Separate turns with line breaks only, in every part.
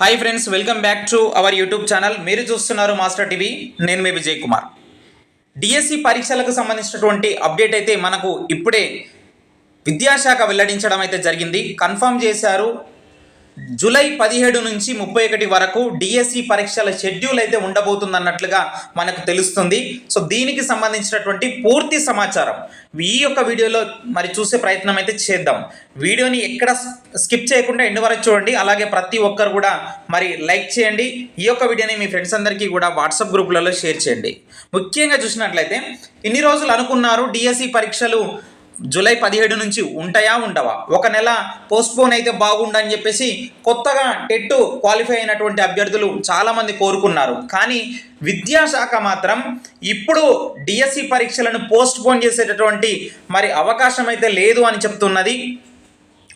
Hi friends welcome back to our YouTube channel మీరు చూస్తున్నారు master TV నేను మీ Vijay Kumar. DSC పరీక్షలకు సంబంధించినటువంటి అప్డేట్ అయితే మనకు ఇప్పుడే విద్యాశాఖ వెల్లడించడం అయితే జరిగింది. కన్ఫర్మ్ చేశారు. జూలై పదిహేడు నుంచి ముప్పై ఒకటి వరకు డిఎస్సి పరీక్షల షెడ్యూల్ అయితే ఉండబోతుందన్నట్లుగా మనకు తెలుస్తుంది. సో దీనికి సంబంధించినటువంటి పూర్తి సమాచారం ఈ యొక్క వీడియోలో మరి చూసే ప్రయత్నం అయితే చేద్దాం. వీడియోని ఎక్కడ స్కిప్ చేయకుండా ఎండ్ వరకు చూడండి. అలాగే ప్రతి ఒక్కరు కూడా మరి లైక్ చేయండి. ఈ యొక్క వీడియోని మీ ఫ్రెండ్స్ అందరికీ కూడా వాట్సాప్ గ్రూపులలో షేర్ చేయండి. ముఖ్యంగా చూసినట్లయితే ఇన్ని రోజులు అనుకున్నారు డిఎస్సి పరీక్షలు జూలై పదిహేడు నుంచి ఉంటాయా ఉండవా? ఒక నెల పోస్ట్పోన్ అయితే బాగుండని చెప్పేసి కొత్తగా టెట్ క్వాలిఫై అయినటువంటి అభ్యర్థులు చాలామంది కోరుకున్నారు. కానీ విద్యాశాఖ మాత్రం ఇప్పుడు డిఎస్సి పరీక్షలను పోస్ట్పోన్ చేసేటటువంటి మరి అవకాశం అయితే లేదు అని చెప్తున్నది.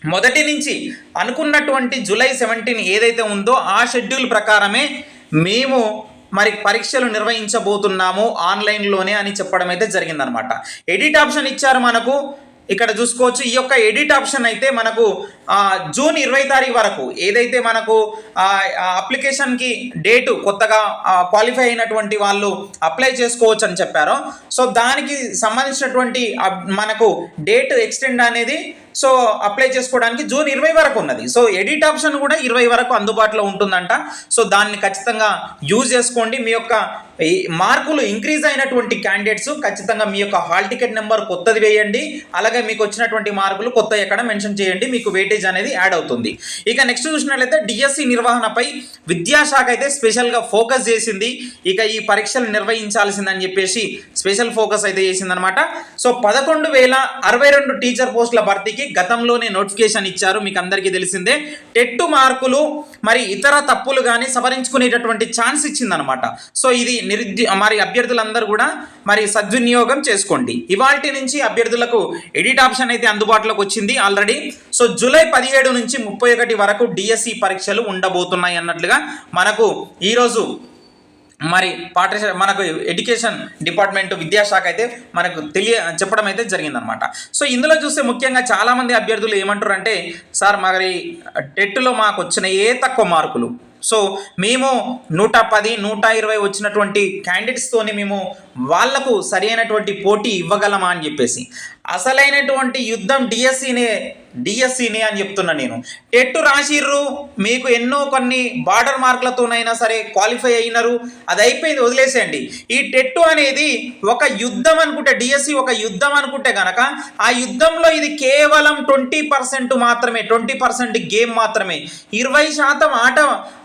మొదటి నుంచి అనుకున్నటువంటి జూలై సెవెంటీన్ ఏదైతే ఉందో ఆ షెడ్యూల్ ప్రకారమే మేము మరి పరీక్షలు నిర్వహించబోతున్నాము ఆన్లైన్లోనే అని చెప్పడం అయితే జరిగిందనమాట. ఎడిట్ ఆప్షన్ ఇచ్చారు మనకు. ఇక్కడ చూసుకోవచ్చు. ఈ యొక్క ఎడిట్ ఆప్షన్ అయితే మనకు జూన్ ఇరవై తారీఖు వరకు ఏదైతే మనకు అప్లికేషన్కి డేటు కొత్తగా క్వాలిఫై అయినటువంటి వాళ్ళు అప్లై చేసుకోవచ్చు అని చెప్పారో. సో దానికి సంబంధించినటువంటి మనకు డేట్ ఎక్స్టెండ్ అనేది సో అప్లై చేసుకోవడానికి జూన్ ఇరవై వరకు ఉన్నది. సో ఎడిట్ ఆప్షన్ కూడా ఇరవై వరకు అందుబాటులో ఉంటుందంట. సో దాన్ని ఖచ్చితంగా యూజ్ చేసుకోండి. మీ యొక్క మార్కులు ఇంక్రీజ్ అయినటువంటి క్యాండిడేట్స్ ఖచ్చితంగా మీ యొక్క హాల్ టికెట్ నెంబర్ కొత్తది వేయండి. అలాగే మీకు వచ్చినటువంటి మార్కులు కొత్త ఎక్కడ మెన్షన్ చేయండి. మీకు వెయిటేజ్ అనేది యాడ్ అవుతుంది. ఇక నెక్స్ట్ చూసినట్లయితే డిఎస్సి నిర్వహణపై విద్యాశాఖ అయితే స్పెషల్గా ఫోకస్ చేసింది. ఇక ఈ పరీక్షలు నిర్వహించాల్సిందని చెప్పేసి స్పెషల్ ఫోకస్ అయితే చేసిందనమాట సో పదకొండు వేల అరవై రెండు టీచర్ పోస్టుల భర్తీకి గతంలోనే నోటిఫికేషన్ ఇచ్చారు. మీకు అందరికీ తెలిసిందే టెట్టు మార్కులు మరి ఇతర తప్పులు కానీ సవరించుకునేటటువంటి ఛాన్స్ ఇచ్చిందనమాట. సో ఇది నిరుద్య మరి అభ్యర్థులందరూ కూడా మరి సద్వినియోగం చేసుకోండి. ఇవాల్టి నుంచి అభ్యర్థులకు ఎడిట్ ఆప్షన్ అయితే అందుబాటులోకి వచ్చింది ఆల్రెడీ. సో జూలై పదిహేడు నుంచి ముప్పై ఒకటి వరకు డిఎస్సి పరీక్షలు ఉండబోతున్నాయి అన్నట్లుగా మనకు ఈరోజు మరి పాఠశాల మనకు ఎడ్యుకేషన్ డిపార్ట్మెంట్ విద్యాశాఖ అయితే మనకు తెలియ చెప్పడం అయితే జరిగిందనమాట. సో ఇందులో చూస్తే ముఖ్యంగా చాలామంది అభ్యర్థులు ఏమంటారు అంటే సార్ మరి టెట్లో మాకు వచ్చిన ఏ తక్కువ మార్కులు. సో మేము నూట పది నూట ఇరవై వచ్చినటువంటి క్యాండిడేట్స్తోని మేము వాళ్ళకు సరైనటువంటి పోటీ ఇవ్వగలమా? అని చెప్పేసి. అసలైనటువంటి యుద్ధం డిఎస్సినే డిఎస్సినే అని చెప్తున్నా నేను. టెట్ రాసిర్రు? మీకు ఎన్నో కొన్ని బార్డర్ మార్కులతోనైనా సరే క్వాలిఫై అయినారు. అది అయిపోయింది వదిలేసేయండి. ఈ టెట్ అనేది ఒక యుద్ధం అనుకుంటే డిఎస్సి ఒక యుద్ధం అనుకుంటే గనక ఆ యుద్ధంలో ఇది కేవలం ట్వంటీ పర్సెంట్ మాత్రమే ట్వంటీ పర్సెంట్ గేమ్ మాత్రమే. ఇరవై శాతం ఆట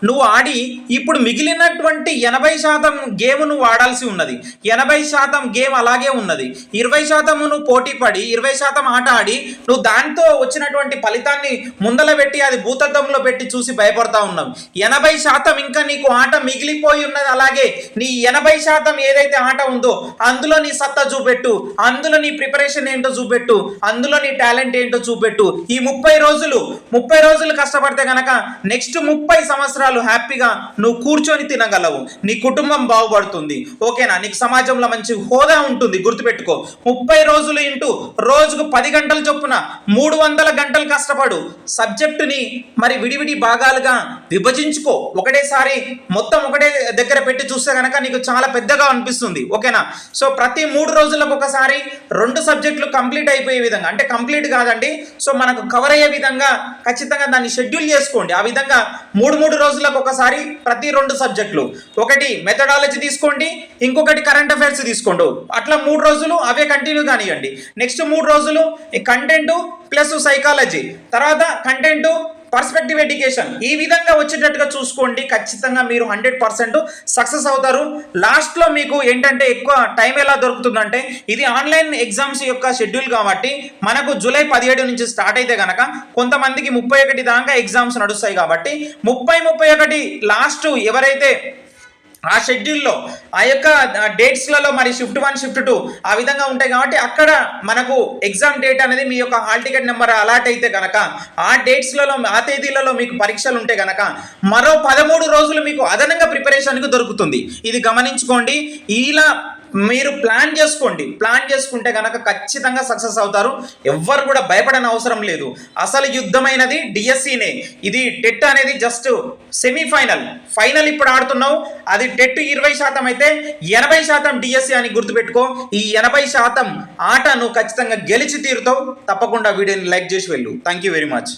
నువ్వు ఆడి ఇప్పుడు మిగిలినటువంటి ఎనభై శాతం గేమ్ నువ్వు ఆడాల్సి ఉన్నది. ఎనభై శాతం గేమ్ అలాగే ఉన్నది. ఇరవై శాతం నువ్వు పోటీ ఆడి ఇరవై శాతం ఆట ఆడి నువ్వు దాంతో వచ్చినటువంటి ఫలితాన్ని ముందల పెట్టి అది భూతద్దంలో పెట్టి చూసి భయపడతా ఉన్నావు. ఎనభై శాతం ఇంకా నీకు ఆట మిగిలిపోయి ఉన్నది అలాగే నీ ఎనభై శాతం ఏదైతే ఆట ఉందో అందులో నీ సత్తా చూపెట్టు అందులో నీ ప్రిపరేషన్ ఏంటో చూపెట్టు అందులో నీ టాలెంట్ ఏంటో చూపెట్టు. ఈ ముప్పై రోజులు ముప్పై రోజులు కష్టపడితే కనుక నెక్స్ట్ ముప్పై సంవత్సరాలు హ్యాపీగా నువ్వు కూర్చొని తినగలవు. నీ కుటుంబం బాగుపడుతుంది. ఓకేనా? నీకు సమాజంలో మంచి హోదా ఉంటుంది. గుర్తుపెట్టుకో. ముప్పై రోజులు ఇంటూ రోజుకు పది గంటల చొప్పున మూడు వందల గంటలు కష్టపడు. సబ్జెక్టుని మరి విడివిడి భాగాలుగా విభజించుకో. ఒకటేసారి మొత్తం ఒకటే దగ్గర పెట్టి చూస్తే కనుక నీకు చాలా పెద్దగా అనిపిస్తుంది. ఓకేనా? సో ప్రతి మూడు రోజులకు ఒకసారి రెండు సబ్జెక్టులు కంప్లీట్ అయిపోయే విధంగా అంటే కంప్లీట్ కాదండి. సో మనకు కవర్ అయ్యే విధంగా ఖచ్చితంగా దాన్ని షెడ్యూల్ చేసుకోండి. ఆ విధంగా మూడు మూడు రోజులకు ఒకసారి ప్రతి రెండు సబ్జెక్టులు. ఒకటి మెథడాలజీ తీసుకోండి ఇంకొకటి కరెంట్ అఫైర్స్ తీసుకోండి. అట్లా మూడు రోజులు అవే కంటిన్యూ కానివ్వండి నెక్స్ట్ మూడు రోజులు ఈ కంటెంట్ ప్లస్ సైకాలజీ తర్వాత కంటెంట్ పర్స్పెక్టివ్ ఎడ్యుకేషన్ ఈ విధంగా వచ్చేటట్టుగా చూసుకోండి. ఖచ్చితంగా మీరు హండ్రెడ్ పర్సెంట్ సక్సెస్ అవుతారు. లాస్ట్లో మీకు ఏంటంటే ఎక్కువ టైం ఎలా దొరుకుతుందంటే ఇది ఆన్లైన్ ఎగ్జామ్స్ యొక్క షెడ్యూల్ కాబట్టి మనకు జూలై పదిహేడు నుంచి స్టార్ట్ అయితే కనుక కొంతమందికి ముప్పై ఒకటి దాకా ఎగ్జామ్స్ నడుస్తాయి కాబట్టి ముప్పై ముప్పై ఒకటి లాస్ట్ ఎవరైతే ఆ షెడ్యూల్లో ఆ యొక్క డేట్స్లలో మరి షిఫ్ట్ వన్ షిఫ్ట్ టూ ఆ విధంగా ఉంటాయి కాబట్టి అక్కడ మనకు ఎగ్జామ్ డేట్ అనేది మీ యొక్క హాల్ టికెట్ నెంబర్ అలాట్ అయితే కనుక ఆ డేట్స్లలో ఆ తేదీలలో మీకు పరీక్షలు ఉంటే కనుక మరో పదమూడు రోజులు మీకు అదనంగా ప్రిపరేషన్కి దొరుకుతుంది. ఇది గమనించుకోండి. ఇలా మీరు ప్లాన్ చేసుకోండి. ప్లాన్ చేసుకుంటే కనుక ఖచ్చితంగా సక్సెస్ అవుతారు. ఎవ్వరు కూడా భయపడని అవసరం లేదు. అసలు యుద్ధమైనది డిఎస్సినే ఇది టెట్ అనేది జస్ట్ సెమీఫైనల్. ఫైనల్ ఇప్పుడు ఆడుతున్నావు. అది టెట్ ఇరవై శాతం అయితే ఎనభై శాతం డిఎస్సి అని గుర్తుపెట్టుకో. ఈ ఎనభై శాతం ఆట నువ్వు ఖచ్చితంగా గెలిచి తీరుతావు. తప్పకుండా వీడియోని లైక్ చేసి వెళ్ళు. Thank you very much